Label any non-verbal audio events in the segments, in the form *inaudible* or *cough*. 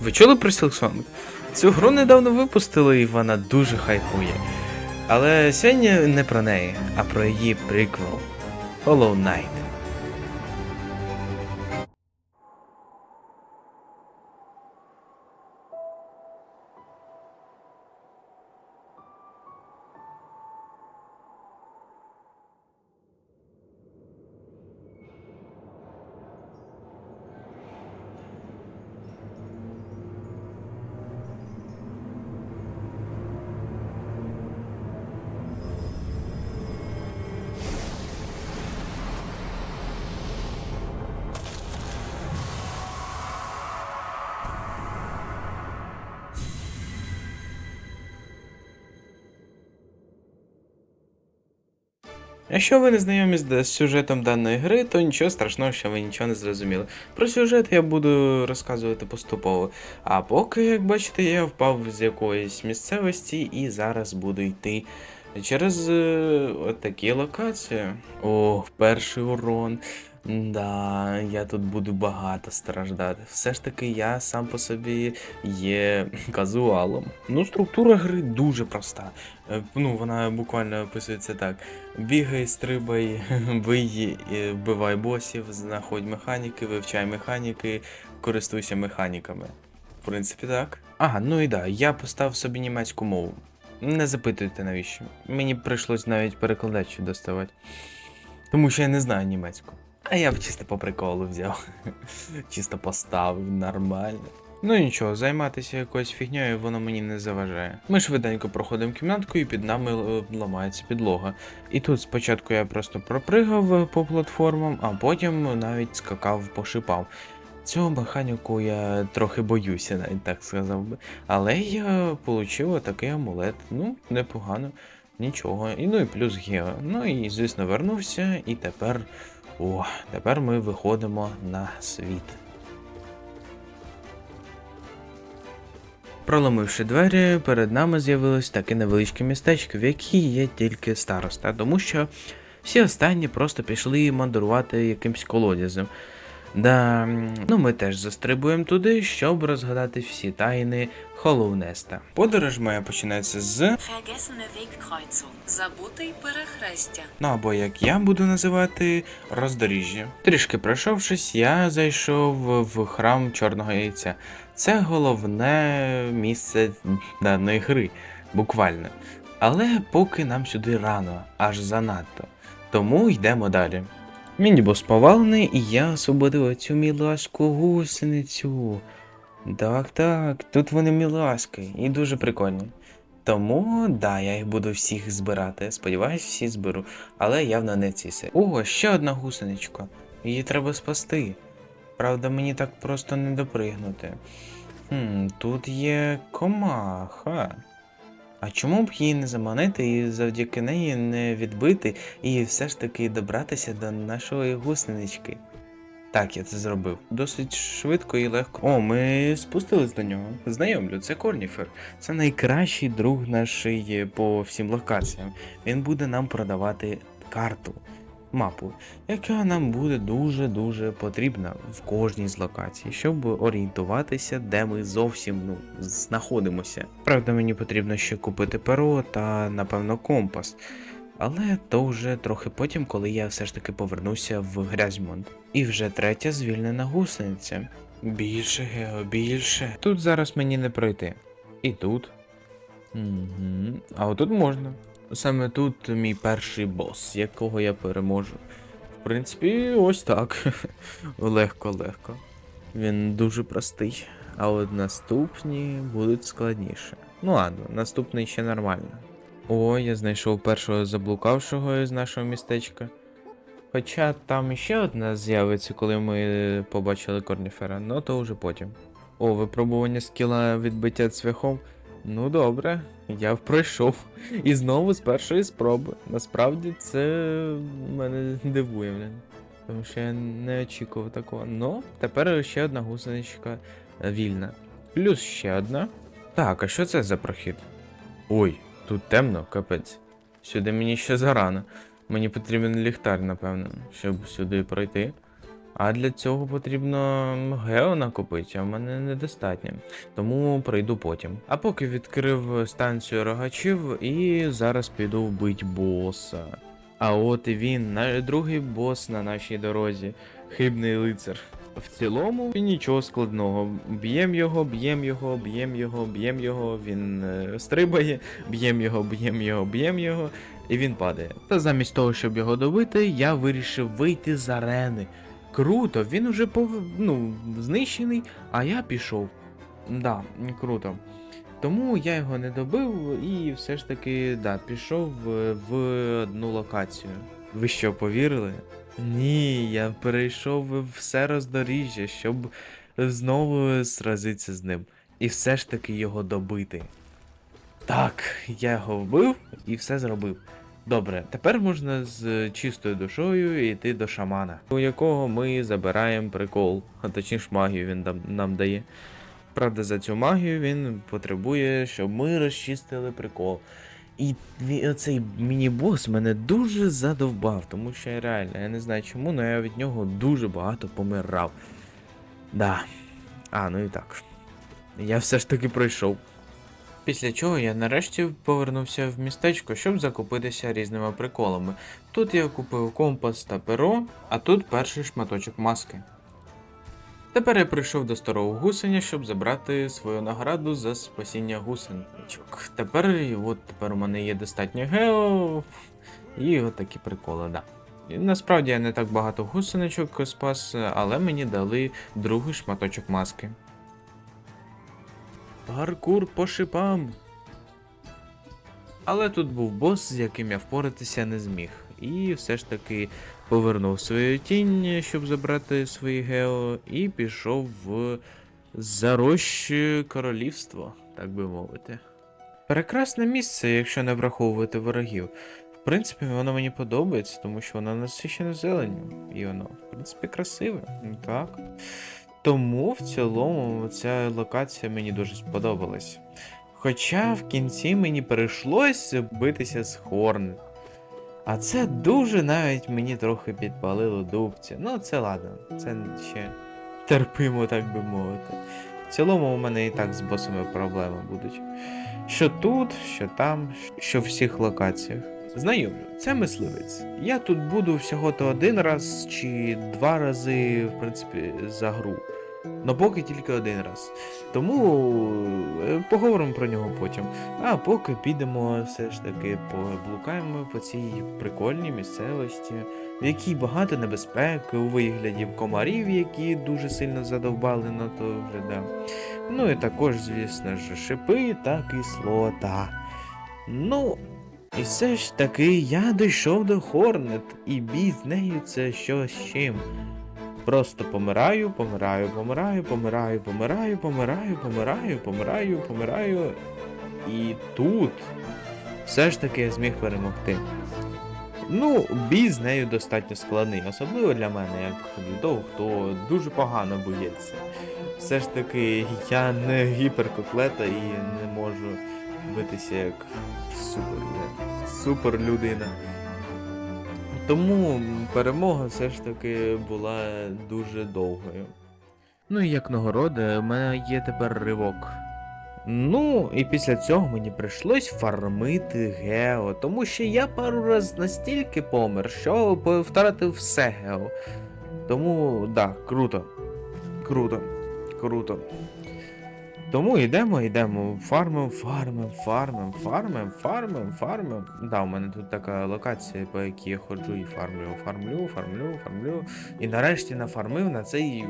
Ви чули про Silksong? Цю гру недавно випустили і вона дуже хайпує. Але сьогодні не про неї, а про її приквел Hollow Knight. Якщо ви не знайомі з сюжетом даної гри, то нічого страшного, що ви нічого не зрозуміли. Про сюжет я буду розказувати поступово. А поки, як бачите, я впав з якоїсь місцевості і зараз буду йти через е, от такі локації. О, перший урон. Да, я тут буду багато страждати. Все ж таки, я сам по собі є *laughs* казуалом. Ну, структура гри дуже проста. Е, Ну, вона буквально описується так: бігай, стрибай, *laughs* бий, е, вбивай босів, знаходь механіки, вивчай механіки, користуйся механіками. В принципі, так. Ага, ну і да, я поставив собі німецьку мову. Не запитуйте навіщо. Мені прийшлось навіть перекладач доставати. Тому що я не знаю німецьку. А я б чисто по приколу взяв. *laughs* чисто поставив нормально. Ну нічого, займатися якоюсь фігньою воно мені не заважає. Ми швиденько проходимо кімнатку і під нами е, ламається підлога. І тут спочатку я просто пропригав е, по платформам, а потім навіть скакав по шипам. Цього механіку я трохи боюся, навіть так сказав би. Але я отримав такий амулет. Ну, непогано, нічого. І ну і плюс гео. Ну і звісно вернувся, і тепер. О, тепер ми виходимо на світ. Проломивши двері, перед нами з'явилось таке невеличке містечко, в якій є тільки староста, тому що всі останні просто пішли мандрувати якимсь колодязем. Да, ну ми теж застрибуємо туди, щоб розгадати всі тайни Холоунеста. Подорож моя починається з. Забутий перехрестя. Ну або як я буду називати роздоріжжя. Трішки пройшовшись, я зайшов в храм Чорного яйця. Це головне місце даної гри, буквально. Але поки нам сюди рано, аж занадто. Тому йдемо далі. Мінібус повалений, і я освободив цю мілашку гусеницю. Так, так, тут вони мілашки і дуже прикольні. Тому, да, я їх буду всіх збирати. Сподіваюсь, всі зберу, але явно не ці се. О, ще одна гусеничка. Її треба спасти. Правда, мені так просто не допригнути. Хм, тут є комаха. А чому б її не заманити і завдяки неї не відбити і все ж таки добратися до нашої гусенички? Так, я це зробив. Досить швидко і легко. О, ми спустились до нього. Знайомлю, це Корніфер. Це найкращий друг наш е, по всім локаціям. Він буде нам продавати карту, мапу, яка нам буде дуже-дуже потрібна в кожній з локацій, щоб орієнтуватися, де ми зовсім ну, знаходимося. Правда, мені потрібно ще купити перо та, напевно, компас. Але то вже трохи потім, коли я все ж таки повернуся в Грязьмонт. І вже третя звільнена гусениця. Більше, Гео, більше. Тут зараз мені не пройти. І тут. Угу. А отут можна. Саме тут мій перший бос, якого я переможу. В принципі, ось так. *laughs* Легко-легко. Він дуже простий. А от наступні будуть складніше. Ну ладно, наступний ще нормально. О, я знайшов першого заблукавшого із нашого містечка. Хоча там ще одна з'явиться, коли ми побачили Корніфера, ну то вже потім. О, випробування скіла відбиття цвяхом. Ну добре, я пройшов. І знову з першої спроби. Насправді це мене дивує, блін. Тому що я не очікував такого. Ну, тепер ще одна гусеничка е, вільна. Плюс ще одна. Так, а що це за прохід? Ой, тут темно, капець. Сюди мені ще зарано. Мені потрібен ліхтар, напевно, щоб сюди пройти. А для цього потрібно гео накопити, а в мене недостатньо. Тому пройду потім. А поки відкрив станцію рогачів і зараз піду вбить боса. А от і він, другий бос на нашій дорозі, хибний лицар. В цілому нічого складного. Б'єм його, б'єм його, б'єм його, б'єм його, він е, стрибає, б'єм його, б'єм його, б'єм його, і він падає. Та замість того, щоб його добити, я вирішив вийти з арени. Круто, він уже пов... ну, знищений, а я пішов. Да, круто. Тому я його не добив і все ж таки да, пішов в, в одну локацію. Ви що, повірили? Ні, я перейшов все роздоріжжя, щоб знову сразитися з ним. І все ж таки його добити. Так, я його вбив і все зробив. Добре, тепер можна з чистою душою йти до шамана, у якого ми забираємо прикол, а точніше магію він дам- нам дає. Правда, за цю магію він потребує, щоб ми розчистили прикол. І оцей міні-бос мене дуже задовбав, тому що реально, я не знаю чому, але я від нього дуже багато помирав. Да. А, ну і так. Я все ж таки пройшов. Після чого я нарешті повернувся в містечко, щоб закупитися різними приколами. Тут я купив компас та перо, а тут перший шматочок маски. Тепер я прийшов до старого гусеня, щоб забрати свою награду за спасіння гусеничок. Тепер, от тепер у мене є достатньо гео, і от такі приколи, да. І насправді я не так багато гусеничок спас, але мені дали другий шматочок маски. Паркур по шипам. Але тут був бос, з яким я впоратися не зміг. І все ж таки повернув свою тінь, щоб забрати свої гео, і пішов в зарощі королівство, так би мовити. Прекрасне місце, якщо не враховувати ворогів. В принципі, воно мені подобається, тому що воно насичене зеленню. І воно, в принципі, красиве. Ну так. Тому в цілому ця локація мені дуже сподобалась. Хоча в кінці мені прийшлось битися з Хорнет. А це дуже навіть мені трохи підпалило дубці. Ну, це ладно, це ще терпимо, так би мовити. В цілому у мене і так з босами проблеми будуть. Що тут, що там, що в всіх локаціях. Знайомлю, це мисливець. Я тут буду всього-то один раз чи два рази, в принципі, за гру. Но поки тільки один раз. Тому е, поговоримо про нього потім. А поки підемо все ж таки поблукаємо по цій прикольній місцевості, в якій багато небезпеки у вигляді комарів, які дуже сильно задовбали на то вже да. Ну і також, звісно ж, шипи та кислота. Ну, і все ж таки я дійшов до Хорнет, і бій з нею це щось з чим. Просто помираю, помираю, помираю, помираю, помираю, помираю, помираю, помираю, помираю. І тут все ж таки я зміг перемогти. Ну, бій з нею достатньо складний, особливо для мене, як для того, хто дуже погано боється. Все ж таки, я не гіперкоклета і не можу битися як супер, супер людина. Тому перемога все ж таки була дуже довгою. Ну і як нагорода, у мене є тепер ривок. Ну, і після цього мені прийшлось фармити Гео, тому що я пару раз настільки помер, що втратив все Гео. Тому, да, круто. Круто. Круто. Тому йдемо, йдемо, фармим, фармим, фармим, фармим, фармим, фармим. Да, у мене тут така локація, по якій я ходжу і фармлю, фармлю, фармлю, фармлю. І нарешті нафармив на цей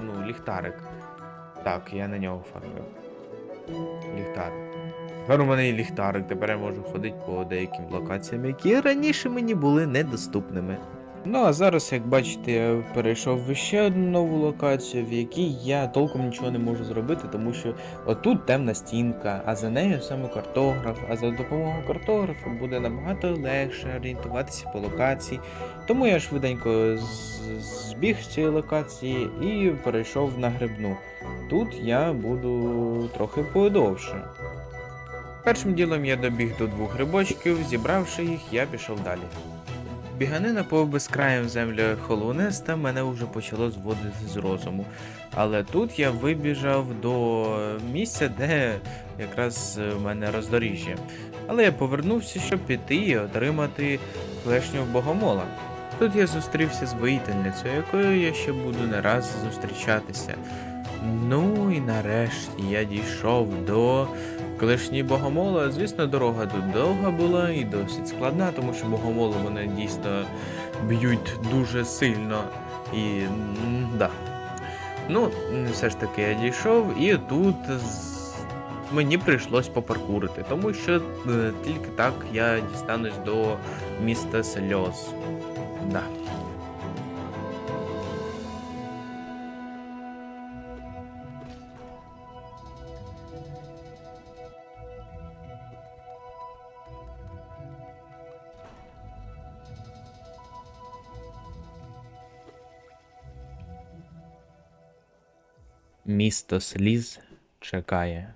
ну, ліхтарик. Так, я на нього фармив. Ліхтарик. Тепер у мене є ліхтарик, тепер я можу ходити по деяким локаціям, які раніше мені були недоступними. Ну а зараз, як бачите, я перейшов в ще одну нову локацію, в якій я толком нічого не можу зробити, тому що отут темна стінка, а за нею саме картограф. А за допомогою картографа буде набагато легше орієнтуватися по локації. Тому я швиденько збіг з цієї локації і перейшов на грибну. Тут я буду трохи подовше. Першим ділом я добіг до двох грибочків, зібравши їх, я пішов далі. Біганина по безкраїм землях Холонеста мене вже почало зводити з розуму. Але тут я вибіжав до місця, де якраз в мене роздоріжжя. Але я повернувся, щоб піти і отримати клешню богомола. Тут я зустрівся з воїтельницею, якою я ще буду не раз зустрічатися. Ну і нарешті я дійшов до клешні богомола. Звісно, дорога тут довга була і досить складна, тому що богомоли вони дійсно б'ють дуже сильно. І да. Ну, все ж таки я дійшов, і тут мені прийшлось попаркурити, тому що е, тільки так я дістанусь до міста сльоз. Да. Місто сліз чекає.